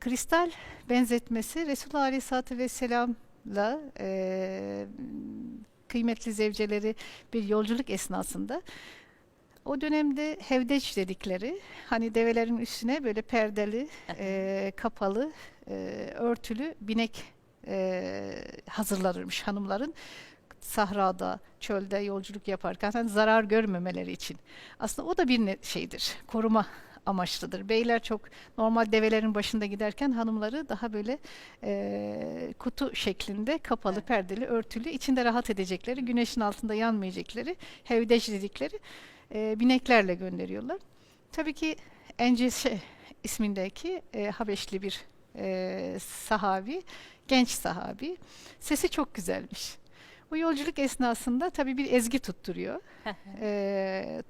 Kristal benzetmesi Resulullah Aleyhisselatü Vesselam'la e, kıymetli zevceleri bir yolculuk esnasında. O dönemde hevdeç dedikleri hani develerin üstüne böyle perdeli, e, kapalı, e, örtülü binek e, hazırlanırmış hanımların sahrada, çölde yolculuk yaparken hani zarar görmemeleri için. Aslında o da bir şeydir, koruma amaçlıdır. Beyler çok normal develerin başında giderken hanımları daha böyle e, kutu şeklinde kapalı, Evet. perdeli, örtülü, içinde rahat edecekleri, güneşin altında yanmayacakları, hevdeç dedikleri e, bineklerle gönderiyorlar. Tabii ki Enceşe ismindeki e, Habeşli bir e, sahabi, genç sahabi. Sesi çok güzelmiş. Bu yolculuk esnasında tabii bir ezgi tutturuyor. Eee,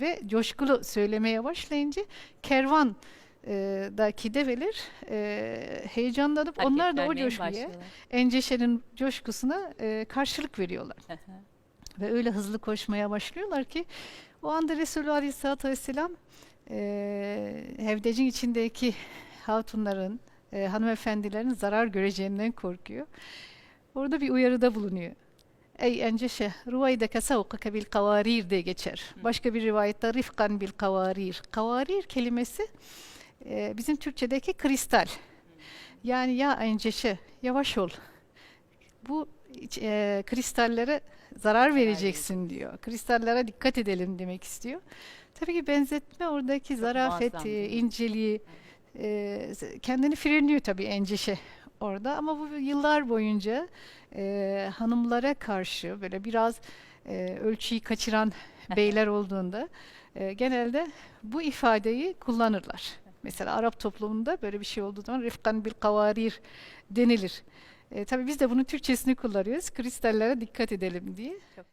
ve coşkulu söylemeye başlayınca kervan eee, daki develer eee, heyecanlanıp onlar da o coşkuya, başlıyorlar. Enceşe'nin coşkusuna eee, karşılık veriyorlar. Ve öyle hızlı koşmaya başlıyorlar ki o anda Resulullah Aleyhisselatü Vesselam eee hevdecin içindeki hatunların, eee, hanımefendilerin zarar göreceğinden korkuyor. Orada bir uyarıda bulunuyor. Ey enceşe, ruvaydeke savkake bil kavarir diye geçer. Başka bir rivayette rifkan bil kavarir. Kavarir kelimesi eee, bizim Türkçedeki kristal. Yani ya enceşe, yavaş ol. Bu eee, kristallere zarar vereceksin diyor. Kristallere dikkat edelim demek istiyor. Tabii ki benzetme oradaki zarafeti, inceliği, eee, kendini frenliyor tabii endişe orada ama bu yıllar boyunca eee, hanımlara karşı böyle biraz eee, ölçüyü kaçıran beyler olduğunda eee, genelde bu ifadeyi kullanırlar. Mesela Arap toplumunda böyle bir şey olduğu zaman rifkan bil kavarir denilir. E, tabii biz de bunun Türkçesini kullanıyoruz. Kristallere dikkat edelim diye. Çok